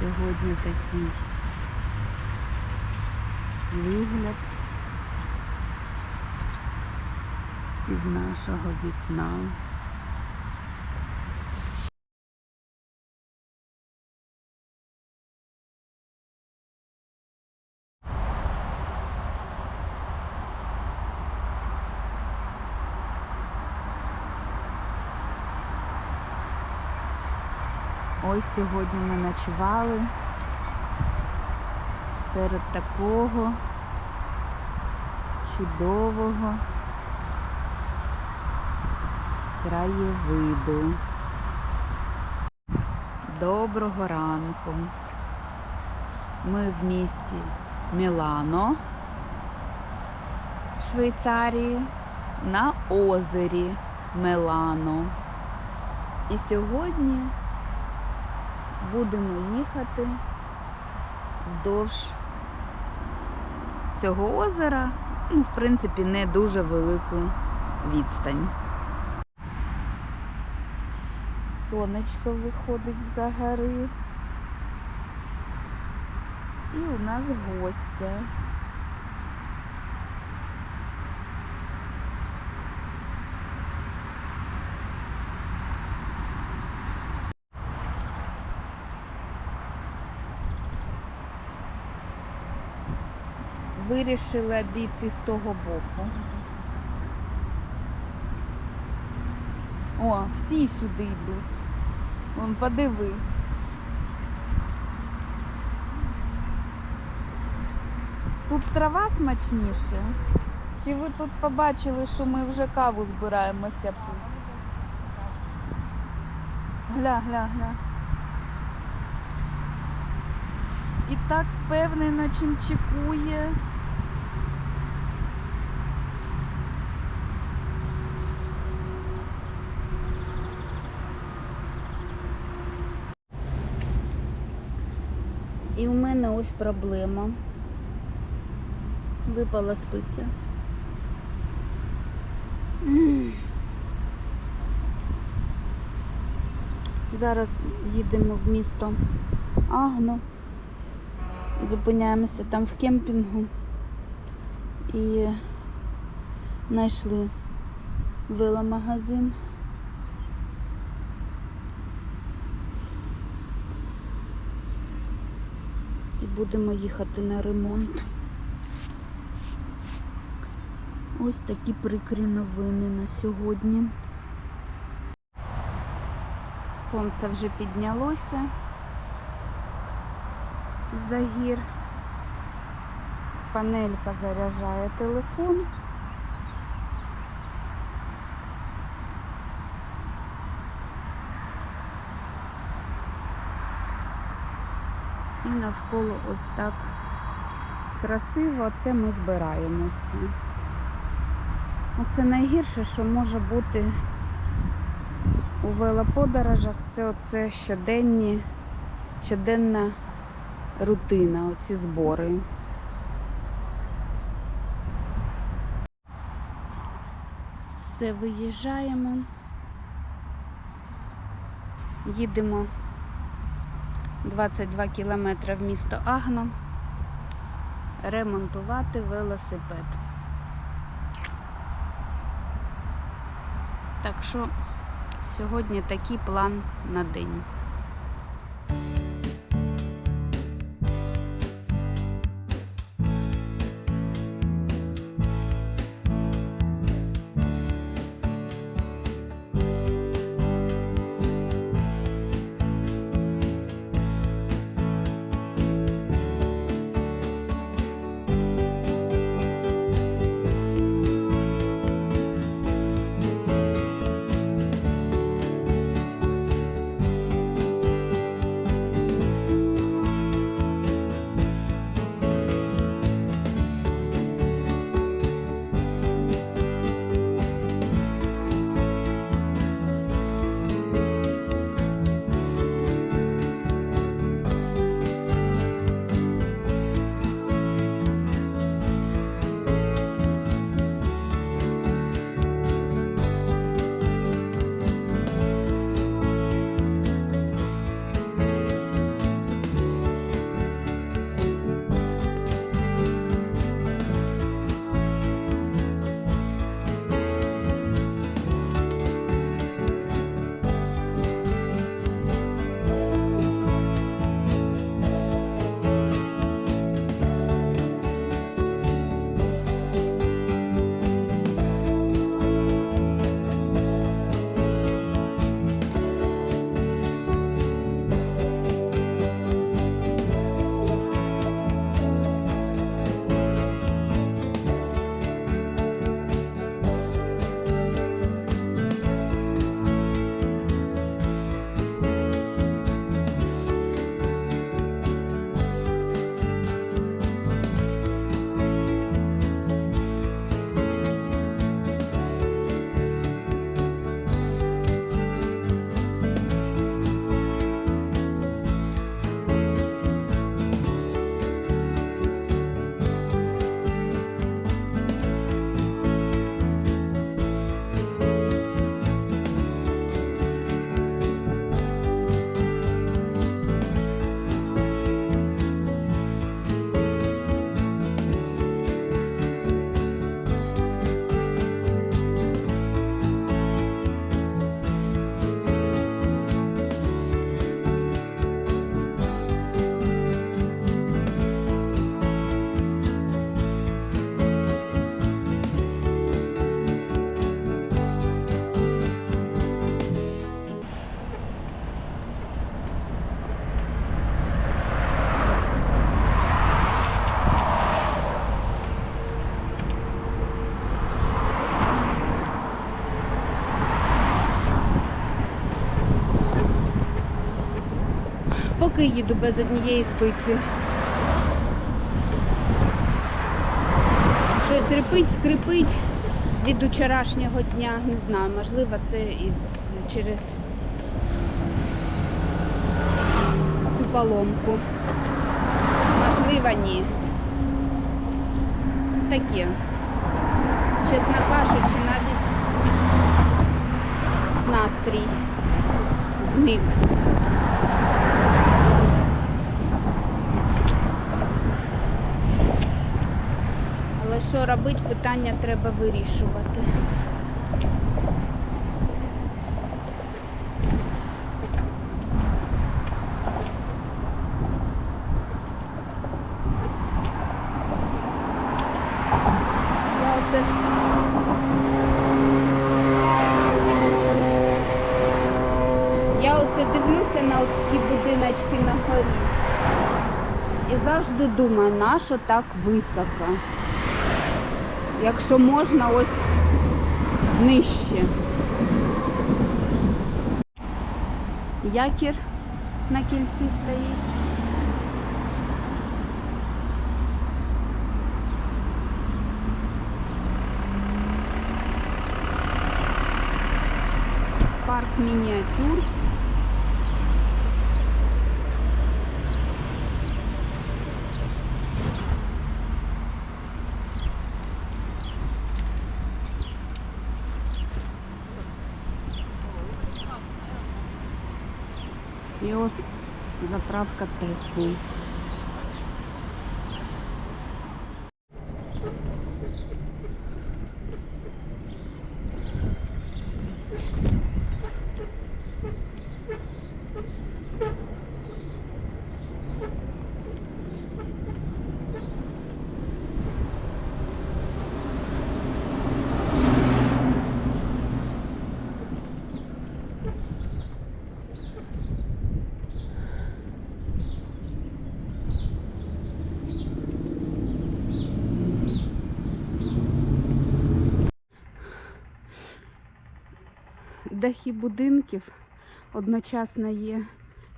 Сьогодні такий вигляд із нашого вікна. Ось сьогодні ми ночували серед такого чудового краєвиду. Доброго ранку. Ми в місті Мілано, в Швейцарії, на озері Мелано. І сьогодні будемо їхати вздовж цього озера, ну, в принципі, не дуже велику відстань. Сонечко виходить за гори. І у нас гостя. Вирішила обійти з того боку. О, всі сюди йдуть. Вон подиви. Тут трава смачніше. Чи ви тут побачили, що ми вже каву збираємося? Гля, гля, гля. І так впевнено чим І в мене ось проблема. Випала спиця. Зараз їдемо в місто Агно. Зупиняємося там в кемпінгу і знайшли веломагазин. Будемо їхати на ремонт. Ось такі прикрі новини на сьогодні. Сонце вже піднялося за гір. Панелька заряджає телефон. Навколо ось так красиво, це ми збираємося. Оце найгірше, що може бути у велоподорожах, це оце щоденні, щоденна рутина, оці збори. Все, виїжджаємо. Їдемо 22 кілометри в місто Агно ремонтувати велосипед. Так що сьогодні такий план на день. Поки їду без однієї спиці. Щось репить, скрипить від вчорашнього дня. Не знаю, можливо, це із через цю поломку. Можливо, ні. Таке. Чесно кажучи, навіть настрій зник. Але що робити, питання треба вирішувати. Я оце дивлюся на ті будиночки на горі. І завжди думаю, нащо так високо? Якщо можна ось нижче. Якір на кільці стоїть. Парк мініатюр. заправка Тесли. Дахи будинків одночасно є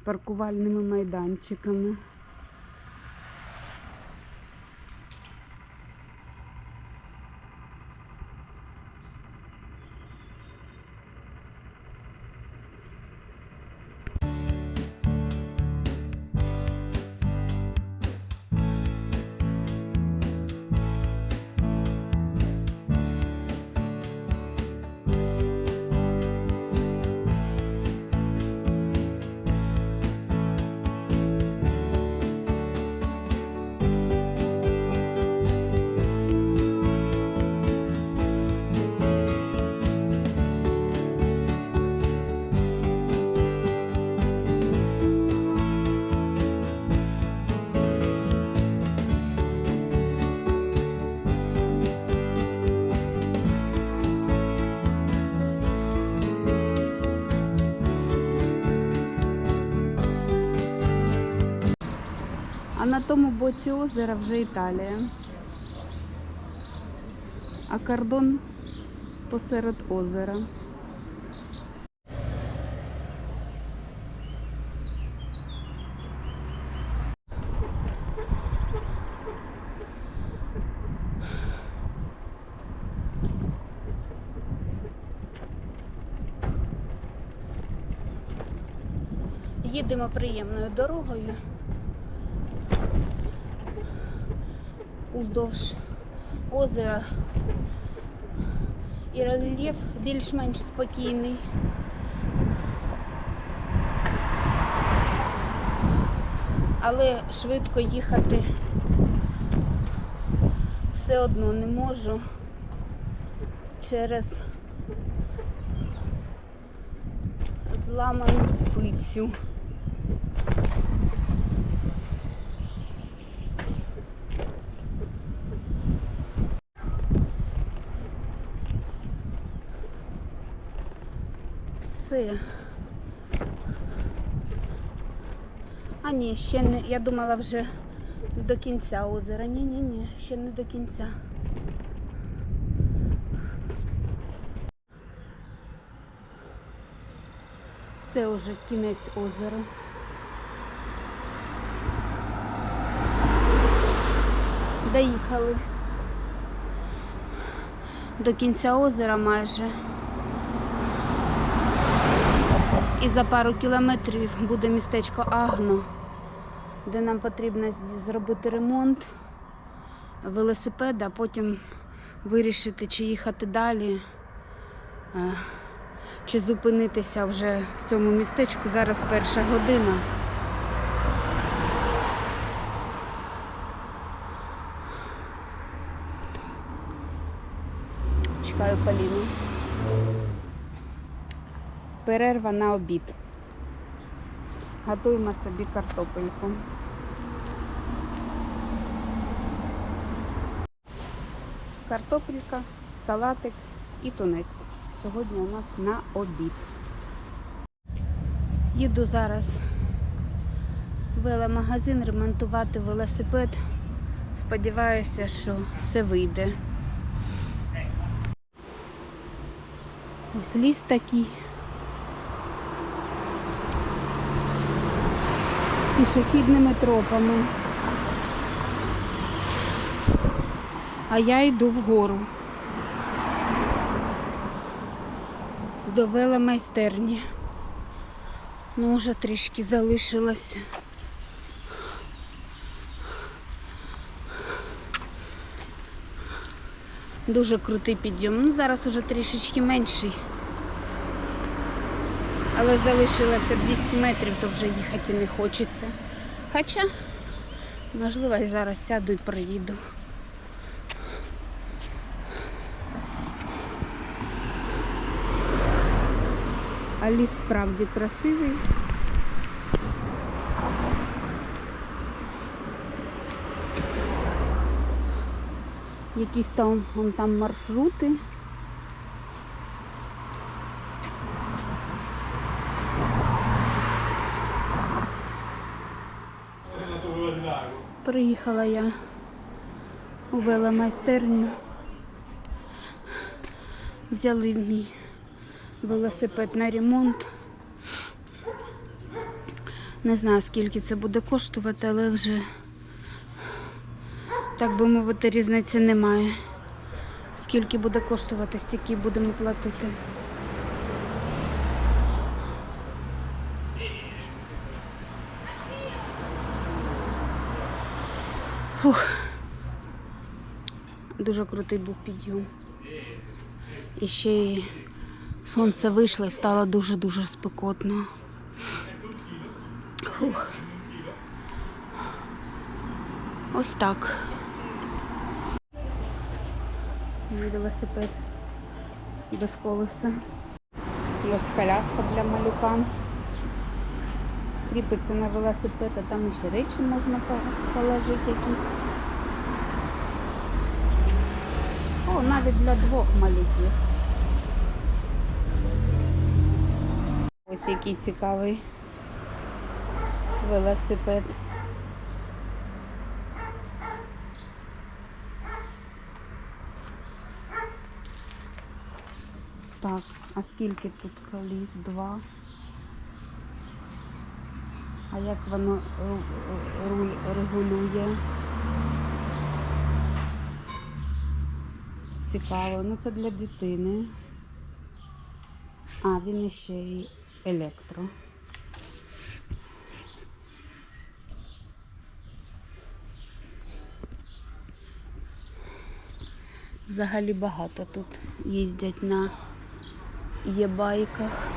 паркувальними майданчиками. На тому боці озера вже Італія. А кордон посеред озера. Їдемо приємною дорогою. Уздовж озера. І рельєф більш-менш спокійний. Але швидко їхати все одно не можу через зламану спицю. алея. А ні, ще не, я думала вже до кінця озера. Ні-ні-ні, ще не до кінця. Це вже кінець озера. Доїхали. До кінця озера майже. І за пару кілометрів буде містечко Агно, де нам потрібно зробити ремонт велосипеда, а потім вирішити, чи їхати далі, е, чи зупинитися вже в цьому містечку. Зараз перша година. Чекаю Поліну. Перерва на обід. Готуємо собі картопельку. Картопелька, салатик і тунець. Сьогодні у нас на обід. Їду зараз в веломагазин ремонтувати велосипед. Сподіваюся, що все вийде. Ось ліс такий. Пішохідними тропами. А я йду вгору. До веломайстерні. Ну, вже трішки залишилося. Дуже крутий підйом. Ну, зараз уже трішечки менший. Але залишилося 200 метрів, то вже їхати не хочеться. Хоча, можливо, і зараз сяду і проїду. А ліс справді красивий. Якісь там, вон там маршрути. Приїхала я у веломайстерню. Взяли мій велосипед на ремонт. Не знаю, скільки це буде коштувати, але вже, так би мовити, різниці немає. Скільки буде коштувати, стільки будемо платити. Фух. Дуже крутий був підйом. І ще й сонце вийшло і стало дуже-дуже спекотно. Фух. Ось так. Мій велосипед без колеса. Ось коляска для малюка. Кріпиться на велосипед, а там ще речі можна по- положити якісь. О, навіть для двох малюків. Ось який цікавий велосипед. Так, а скільки тут коліс? Два. А як воно руль регулює? Цікаво. Ну це для дитини. А, він ще й електро. Взагалі багато тут їздять на є-байках.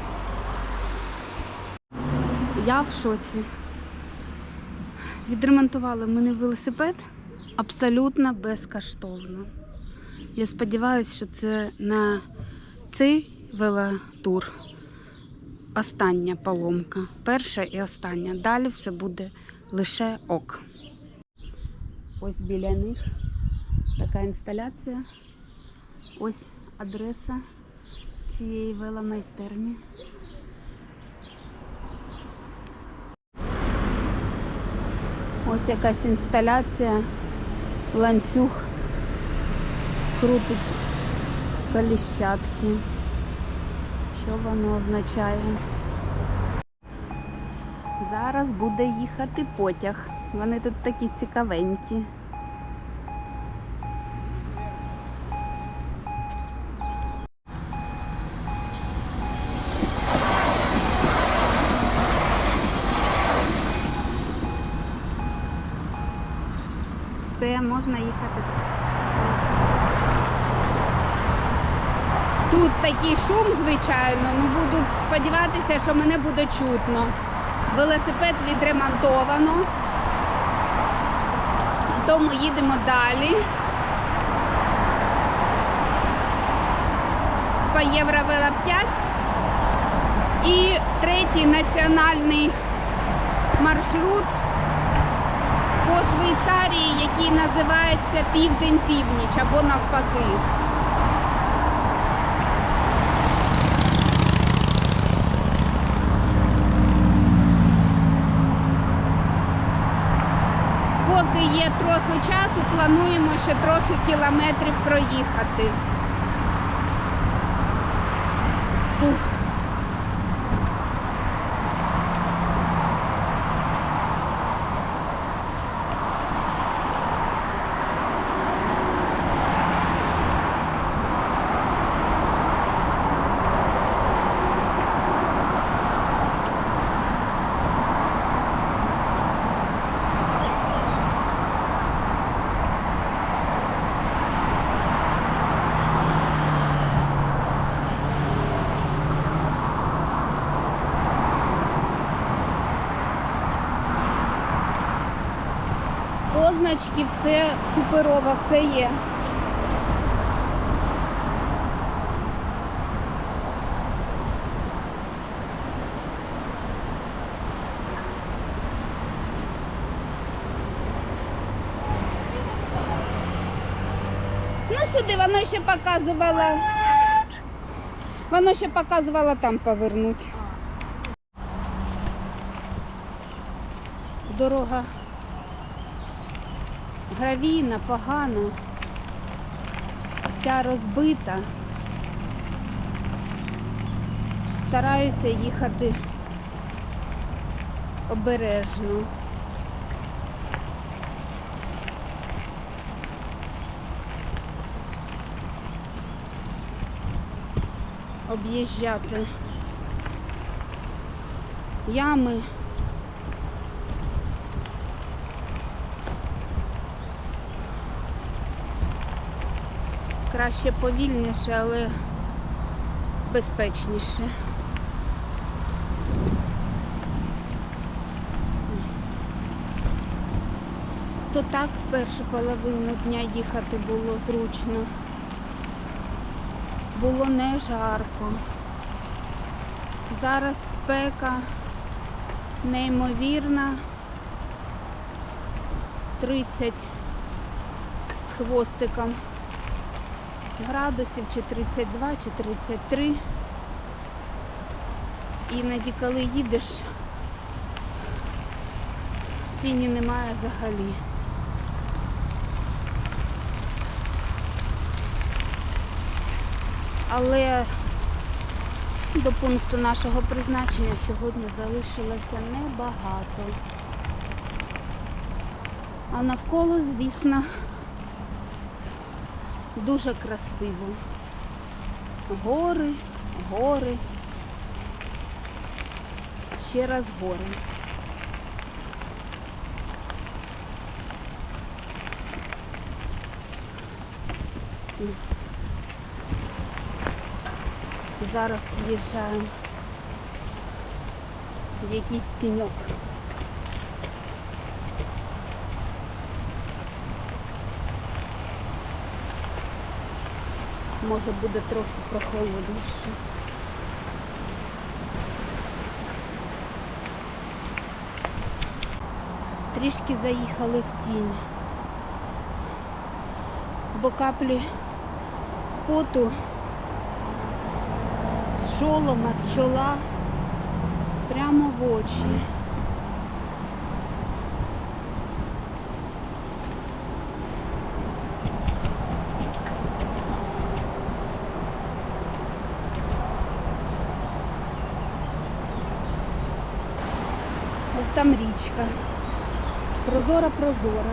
Я в шоці. Відремонтували мене велосипед абсолютно безкоштовно. Я сподіваюся, що це на цей велотур остання поломка. Перша і остання. Далі все буде лише ок. Ось біля них така інсталяція. Ось адреса цієї веломайстерні. Ось якась інсталяція, ланцюг крутить коліщатки. Що воно означає? Зараз буде їхати потяг. Вони тут такі цікавенькі. можна їхати. Тут такий шум, звичайно, ну буду сподіватися, що мене буде чутно. Велосипед відремонтовано. Тому їдемо далі. По Євровела 5. І третій національний маршрут по Швейцарії, який називається Південь-Північ або навпаки. Поки є трохи часу, плануємо ще трохи кілометрів проїхати. Ух. Позначки, все суперово, все є. Ну сюди воно ще показувало. Воно ще показувало там повернути. Дорога гравійна, погана, вся розбита. Стараюся їхати обережно. Об'їжджати ями. Краще повільніше, але безпечніше. То так в першу половину дня їхати було зручно. Було не жарко. Зараз спека неймовірна. 30 з хвостиком градусів, чи 32, чи 33. Іноді, коли їдеш, тіні немає взагалі. Але до пункту нашого призначення сьогодні залишилося небагато. А навколо, звісно, дуже красиво. Гори, гори, ще раз гори. Зараз в'їжджаємо в якийсь тіньок. Може буде трохи прохолодніше. Трішки заїхали в тінь, бо каплі поту з шолома, з чола прямо в очі. Ось там річка. Прозора, прозора.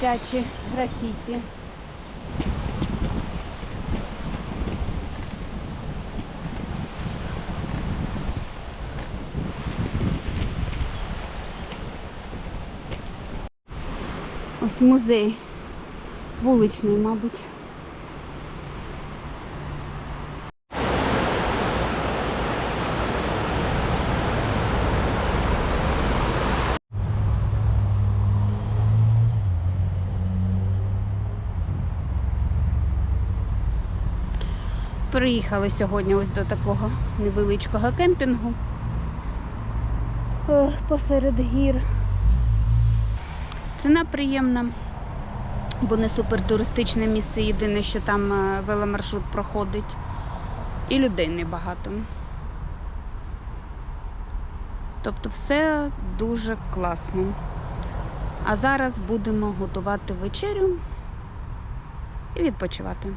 дитячі графіті. Музей. Вуличний, мабуть. Приїхали сьогодні ось до такого невеличкого кемпінгу посеред гір. Ціна приємна, бо не супертуристичне місце, єдине, що там е, веломаршрут проходить. І людей небагато. Тобто все дуже класно. А зараз будемо готувати вечерю і відпочивати.